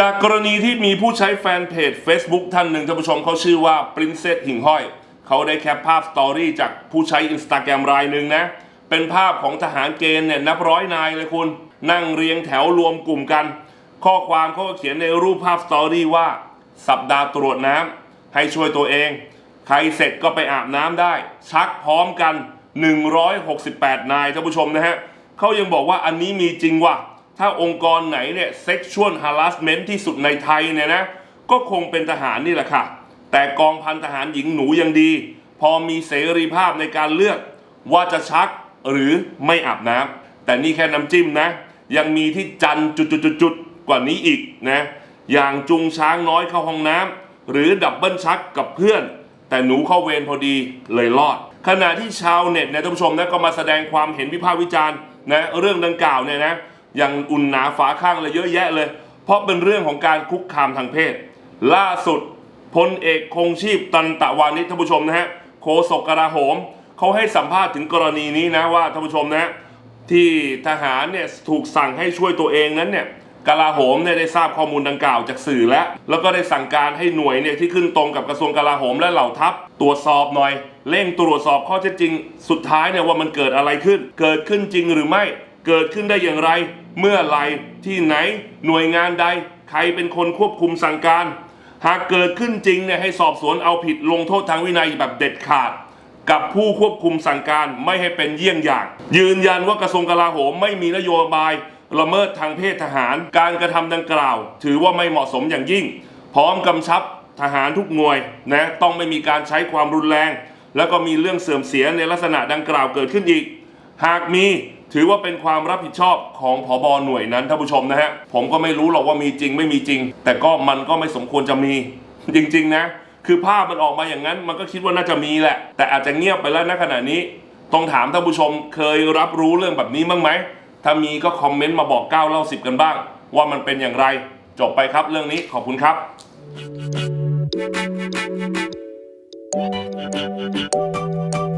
จากกรณีที่มีผู้ใช้แฟนเพจ Facebook ท่านหนึ่งท่านผู้ชมเขาชื่อว่า Princess หิ่งห้อย เขาได้แคปภาพสตอรี่จากผู้ใช้ Instagram รายหนึ่งนะ เป็นภาพของทหารเกณฑ์เนี่ยนับร้อยนายเลยคุณ นั่งเรียงแถวรวมกลุ่มกัน ข้อความเขาก็เขียนในรูปภาพสตอรี่ว่า สัปดาห์ตรวจน้ำให้ช่วยตัวเอง ใครเสร็จก็ไปอาบน้ำได้ ชักพร้อมกัน 168 นายท่านผู้ชมนะฮะเขายังบอกว่าอันนี้มีจริงว่ะ ถ้าองค์กรไหนเนี่ย sexual harassment ที่สุดในไทยเนี่ยนะ ก็คงเป็นทหารนี่แหละค่ะ แต่กองพันทหารหญิงหนูยังดี พอมีเสรีภาพในการเลือกว่าจะชักหรือไม่อาบน้ำแต่นี่แค่น้ำจิ้มนะ ยังมีที่จันจุดๆๆกว่านี้อีกนะ อย่างจุงช้างน้อยเข้าห้องน้ำหรือดับเบิลชักกับเพื่อน แต่หนูเข้าเวรพอดีเลยรอด ขณะที่ชาวเน็ตเนี่ยท่านผู้ชมนะก็มาแสดงความเห็นวิพากษ์วิจารณ์นะเรื่องดังกล่าวเนี่ยนะ ย่างอุ่นหนาฝาข้างเลยเยอะแยะเลย เพราะเป็นเรื่องของการคุกคามทางเพศ ล่าสุดพลเอกคงชีพตันตะวานิชท่านผู้ชมนะฮะโฆษกกลาโหมเขาให้สัมภาษณ์ถึงกรณีนี้นะว่าท่านผู้ชมนะที่ทหารเนี่ยถูกสั่งให้ช่วยตัวเองนั้นเนี่ยกลาโหมเนี่ยได้ทราบข้อมูลดังกล่าวจากสื่อแล้ว แล้วก็ได้สั่งการให้หน่วยเนี่ยที่ขึ้นตรงกับกระทรวงกลาโหมและเหล่าทัพ ตรวจสอบหน่อย เร่งตรวจสอบข้อเท็จจริง สุดท้ายเนี่ยว่ามันเกิดอะไรขึ้น เกิดขึ้นจริงหรือไม่ เกิดขึ้นได้อย่างไร เมื่อไหรที่ไหนหน่วยงานใด ใครเป็นคนควบคุมสั่งการ หากเกิดขึ้นจริงเนี่ยให้สอบสวนเอาผิดลงโทษทางวินัยแบบเด็ดขาด กับผู้ควบคุมสั่งการไม่ให้เป็นเยี่ยงอย่าง ยืนยันว่ากระทรวงกลาโหมไม่มีนโยบายละเมิดทางเพศทหาร การกระทำดังกล่าว ถือว่าไม่เหมาะสมอย่างยิ่ง พร้อมกำชับทหารทุกหน่วยนะต้องไม่มีการใช้ความรุนแรง แล้วก็มีเรื่องเสื่อมเสียในลักษณะดังกล่าวเกิดขึ้นอีก หากมี ถือว่าเป็นความรับผิดชอบของผอบหน่วยนั้นท่านผู้ชมนะฮะ ผมก็ไม่รู้หรอกว่ามีจริงไม่มีจริง แต่ก็มันก็ไม่สมควรจะมี จริง ๆ นะ คือภาพมันออกมาอย่างนั้น มันก็คิดว่าน่าจะมีแหละ แต่อาจจะเงียบไปแล้วณขณะนี้ ต้องถามท่านผู้ชมเคยรับรู้เรื่องแบบนี้บ้างไหม ถ้ามีก็คอมเมนต์มาบอก9เล่า10 กันบ้าง ว่ามันเป็นอย่างไร จบไปครับเรื่องนี้ขอบคุณครับ Thank